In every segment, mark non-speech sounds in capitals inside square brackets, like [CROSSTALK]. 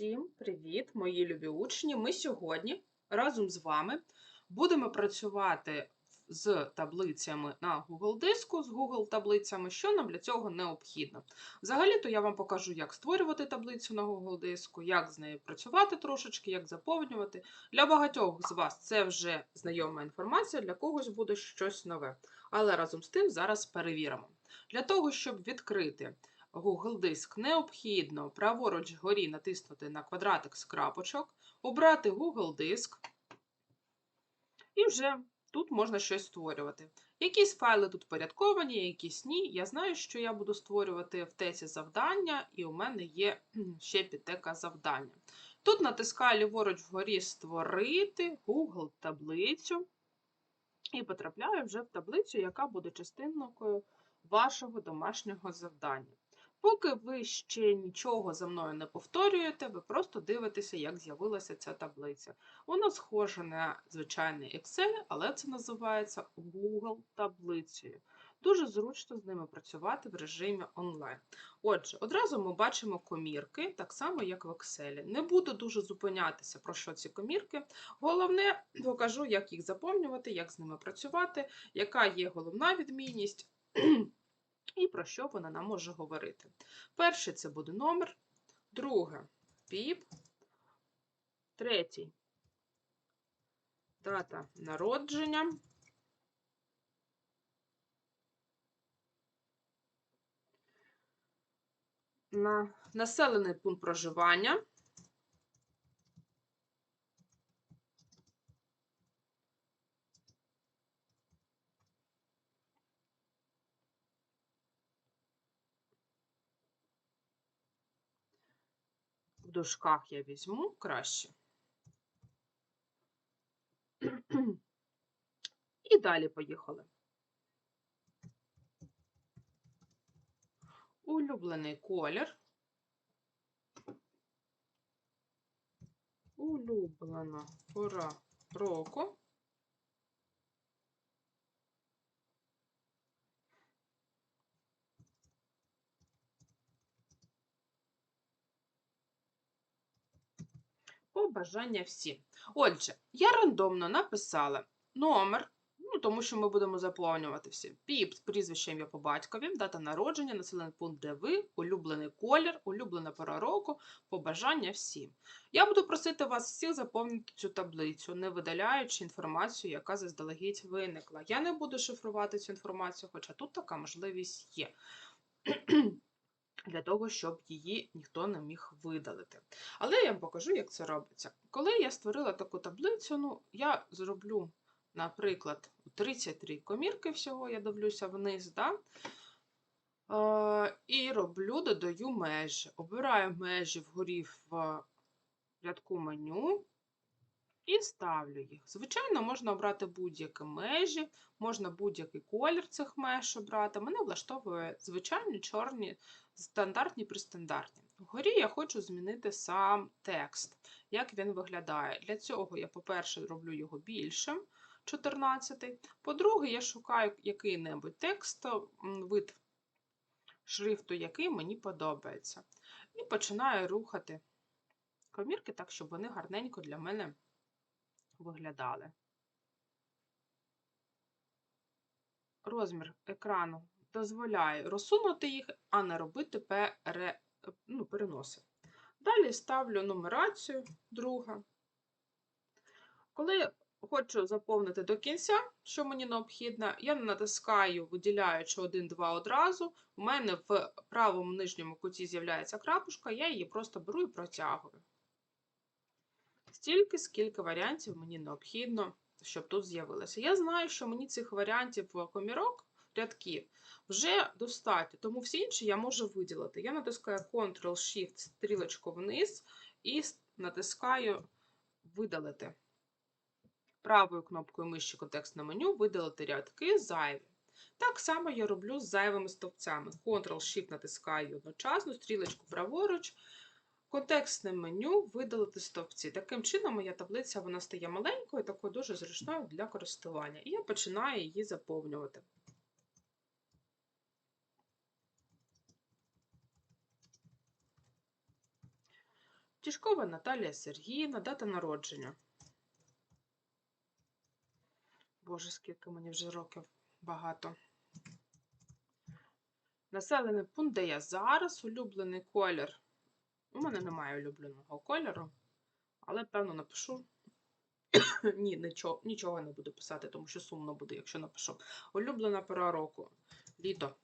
Всім привіт, мої любі учні! Ми сьогодні разом з вами будемо працювати з таблицями на Google диску, з Google таблицями, що нам для цього необхідно. Взагалі-то я вам покажу, як створювати таблицю на Google диску, як з нею працювати трошечки, як заповнювати. Для багатьох з вас це вже знайома інформація, для когось буде щось нове. Але разом з тим зараз перевіримо. Для того, щоб відкрити Google Диск необхідно праворуч вгорі натиснути на квадратик з крапочок, обрати Google Диск, і вже тут можна щось створювати. Якісь файли тут порядковані, якісь ні. Я знаю, що я буду створювати в тесі завдання, і у мене є ще підтека завдання. Тут натискаю ліворуч вгорі Створити Google таблицю. І потрапляю вже в таблицю, яка буде частинкою вашого домашнього завдання. Поки ви ще нічого за мною не повторюєте, ви просто дивитеся, як з'явилася ця таблиця. Вона схожа на звичайний Excel, але це називається Google таблицею. Дуже зручно з ними працювати в режимі онлайн. Отже, одразу ми бачимо комірки, так само, як в Excel. Не буду дуже зупинятися, про що ці комірки. Головне, покажу, як їх заповнювати, як з ними працювати, яка є головна відмінність і про що вона нам може говорити. Перший це буде номер, друге піп, третій дата народження. На населений пункт проживання. В дужках я візьму краще. І далі поїхали. Улюблений колір. Улюблена пора року. Побажання всі. Отже, я рандомно написала номер, ну, тому що ми будемо заповнювати всі. Піп, прізвище ім'я по батькові, дата народження, населений пункт, де ви, улюблений колір, улюблена пора року, побажання всім. Я буду просити вас всіх заповнити цю таблицю, не видаляючи інформацію, яка заздалегідь виникла. Я не буду шифрувати цю інформацію, хоча тут така можливість є для того, щоб її ніхто не міг видалити. Але я вам покажу, як це робиться. Коли я створила таку таблицю, ну, я зроблю, наприклад, 33 комірки всього, я дивлюся вниз, да? Е, і роблю, додаю межі. Обираю межі вгорі в рядку меню. І ставлю їх. Звичайно, можна обрати будь-які межі, можна будь-який колір цих меж обрати. Мене влаштовує звичайні чорні стандартні пристандартні. Вгорі я хочу змінити сам текст, як він виглядає. Для цього я, по-перше, роблю його більшим, 14. По-друге, я шукаю який-небудь текст, вид шрифту, який мені подобається. І починаю рухати комірки так, щоб вони гарненько для мене виглядали. Розмір екрану дозволяє розсунути їх, а не робити пере, ну, переноси. Далі ставлю нумерацію друга. Коли хочу заповнити до кінця, що мені необхідно, я натискаю, виділяючи 1-2 одразу. У мене в правому нижньому куті з'являється крапушка, я її просто беру і протягую. Стільки, скільки варіантів мені необхідно, щоб тут з'явилося. Я знаю, що мені цих варіантів комірок рядків вже достатньо, тому всі інші я можу виділити. Я натискаю Ctrl-Shift, стрілочку вниз і натискаю Видалити. Правою кнопкою миші контекстне меню видалити рядки зайві. Так само я роблю з зайвими стовпцями. Ctrl-Shift натискаю одночасно, стрілочку праворуч, контекстне меню видалити стовпці. Таким чином, моя таблиця вона стає маленькою, такою дуже зручною для користування. І я починаю її заповнювати. Тішкова Наталія Сергіївна, дата народження. Боже, скільки мені вже років багато. Населений пункт, де я зараз, улюблений колір. У мене немає улюбленого кольору, але, певно, напишу. [COUGHS] Ні, нічого, нічого не буду писати, тому що сумно буде, якщо напишу. Улюблена пора року. Літо.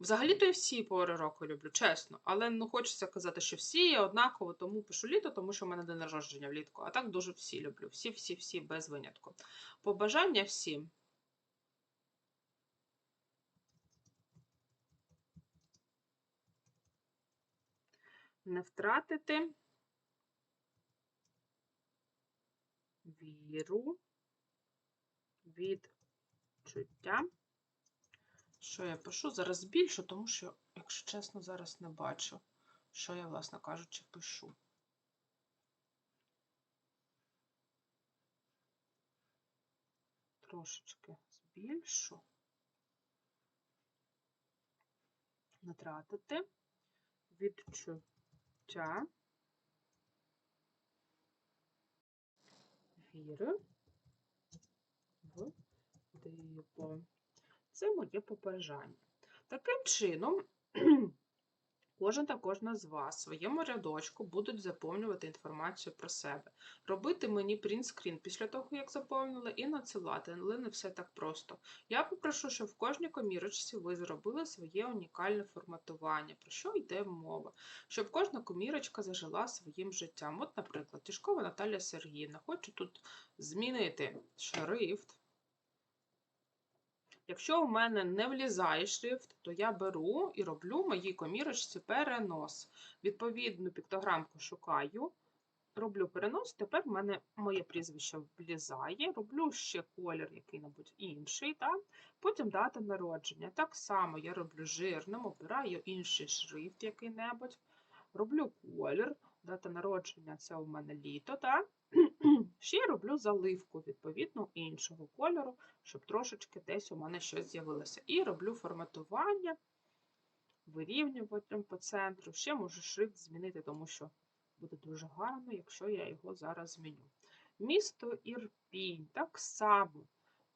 Взагалі-то і всі пори року люблю, чесно. Але не хочеться казати, що всі є однаково, тому пишу літо, тому що в мене день народження влітку. А так дуже всі люблю. Всі, всі, всі, без винятку. Побажання всім. Не втратити віру, відчуття. Що я пишу? Зараз збільшу, тому що, якщо чесно, зараз не бачу, що я, власне кажучи, пишу. Трошечки збільшу. Не тратити відчуття віри в диво. Це моє попереджання. Таким чином, [CLEARS THROAT] кожен та кожна з вас в своєму рядочку будуть заповнювати інформацію про себе. Робити мені принтскрін після того, як заповнили, і надсилати, але не все так просто. Я попрошу, щоб в кожній комірочці ви зробили своє унікальне форматування, про що йде мова, щоб кожна комірочка зажила своїм життям. От, наприклад, Тишкова Наталія Сергіївна. Хочу тут змінити шрифт. Якщо у мене не влізає шрифт, то я беру і роблю моїй комірочці перенос. Відповідну піктограмку шукаю, роблю перенос, тепер в мене моє прізвище влізає, роблю ще колір який-небудь інший, так? потім дата народження. Так само я роблю жирним, обираю інший шрифт який-небудь, роблю колір, дата народження це у мене літо. так? Ще роблю заливку, відповідно, іншого кольору, щоб трошечки десь у мене щось з'явилося. І роблю форматування, вирівнювання по центру. Ще можу шрифт змінити, тому що буде дуже гарно, якщо я його зараз зміню. Місто Ірпінь. Так само,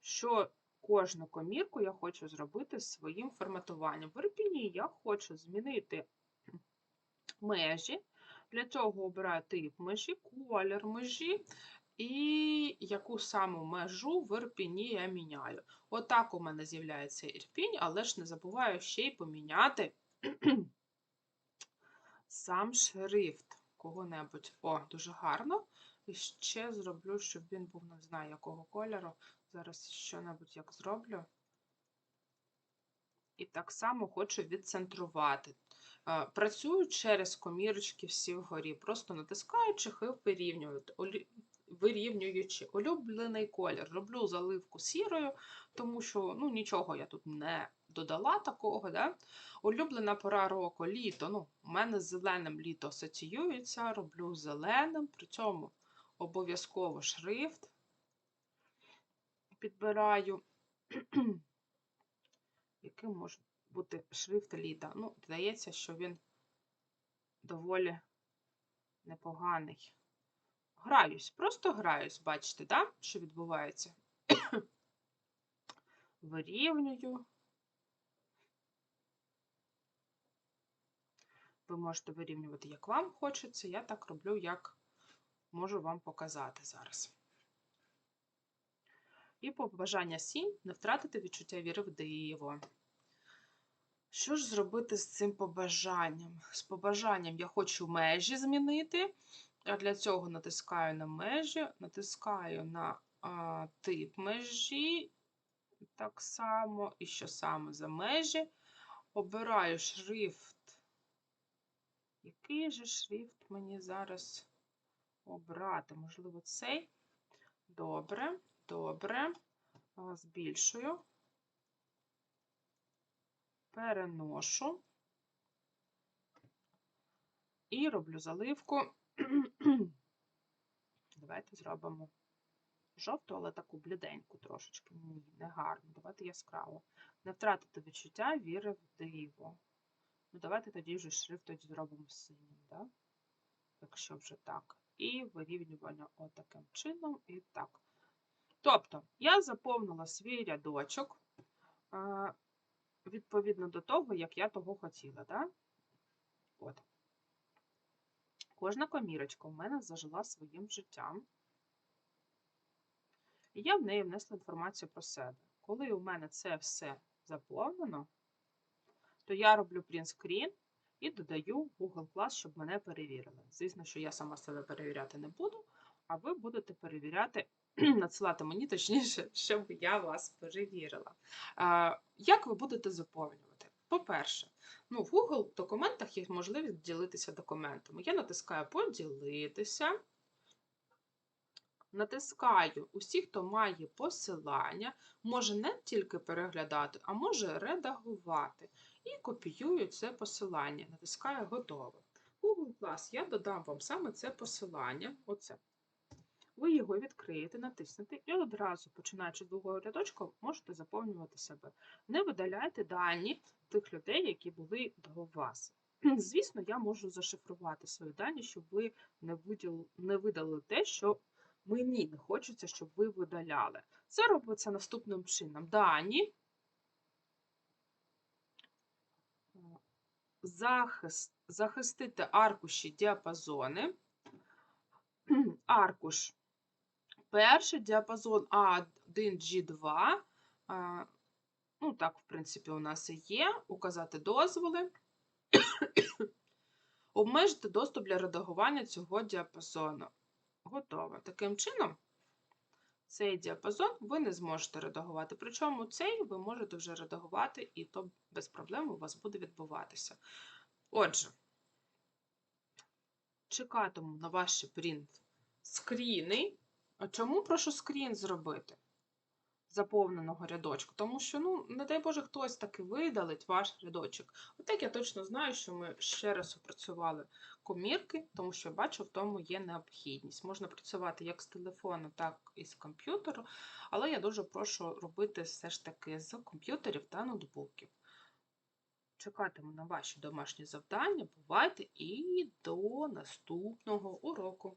що кожну комірку я хочу зробити своїм форматуванням. В Ірпіні я хочу змінити [CLEARS THROAT] межі. Для цього обираю тип межі, колір межі і яку саму межу в ірпіні я міняю. Отак у мене з'являється ірпінь, але ж не забуваю ще й поміняти [CLEARS THROAT] сам шрифт кого-небудь. О, дуже гарно. І ще зроблю, щоб він був, не знаю, якого кольору. Зараз що-небудь як зроблю. І так само хочу відцентрувати. Е, працюю через комірочки всі вгорі, просто натискаючи і вирівнюючи улюблений колір. Роблю заливку сірою, тому що ну, нічого я тут не додала такого. Да? Улюблена пора року літо. ну, У мене з зеленим літо асоціюється, роблю зеленим, при цьому обов'язково шрифт підбираю. [CLEARS THROAT] Яким може бути шрифт літа? Ну, здається, що він доволі непоганий. Граюсь, просто граюсь, бачите, да? що відбувається? [COUGHS] Вирівнюю. Ви можете вирівнювати, як вам хочеться. Я так роблю, як можу вам показати зараз. І побажання 7 не втратити відчуття віри в диво. Що ж зробити з цим побажанням? З побажанням я хочу межі змінити. А для цього натискаю на межі, натискаю на а, тип межі, так само, і що саме за межі. Обираю шрифт. Який же шрифт мені зараз обрати? Можливо, цей? Добре, добре. Збільшую переношу і роблю заливку. [CLEARS THROAT] Давайте зробимо жовту, але таку бліденьку трошечки. Ні, не гарно. Давайте яскраво. Не втратити відчуття віри в диво. Ну, давайте тоді вже шрифт тоді зробимо синім. Да? якщо вже так, і вирівнювання отаким чином, і так. Тобто, я заповнила свій рядочок відповідно до того, як я того хотіла. Да? От. Кожна комірочка у мене зажила своїм життям. І я в неї внесла інформацію про себе. Коли у мене це все заповнено, то я роблю принтскрін і додаю Google Class, щоб мене перевірили. Звісно, що я сама себе перевіряти не буду, а ви будете перевіряти, [CLEARS THROAT] надсилати мені точніше, [LAUGHS] щоб я вас перевірила. Як ви будете заповнювати? По-перше, ну, в Google документах є можливість ділитися документами. Я натискаю поділитися. Натискаю усі, хто має посилання, може не тільки переглядати, а може редагувати. І копіюю це посилання. Натискаю готове. Google Class я додам вам саме це посилання. Оце. Ви його відкриєте, натиснете і одразу, починаючи з другого рядочка, можете заповнювати себе. Не видаляйте дані тих людей, які були до вас. [CLEARS THROAT] Звісно, я можу зашифрувати свої дані, щоб ви не, виділ... не видали те, що мені не хочеться, щоб ви видаляли. Це робиться наступним чином. Дані. Захист, захистити аркуші діапазони. [CLEARS THROAT] Аркуш. Перший діапазон А1, G2. Ну, так, в принципі, у нас і є. Указати дозволи. [COUGHS] Обмежити доступ для редагування цього діапазону. Готово. Таким чином, цей діапазон ви не зможете редагувати. Причому цей ви можете вже редагувати, і то без проблем у вас буде відбуватися. Отже, чекатиму на ваші принт скріни. А чому прошу скрін зробити? Заповненого рядочку, тому що, ну, не дай Боже, хтось таки видалить ваш рядочок. Отак я точно знаю, що ми ще раз опрацювали комірки, тому що я бачу, в тому є необхідність. Можна працювати як з телефону, так і з комп'ютеру, але я дуже прошу робити все ж таки з комп'ютерів та ноутбуків. Чекатиму на ваші домашні завдання. Бувайте і до наступного уроку!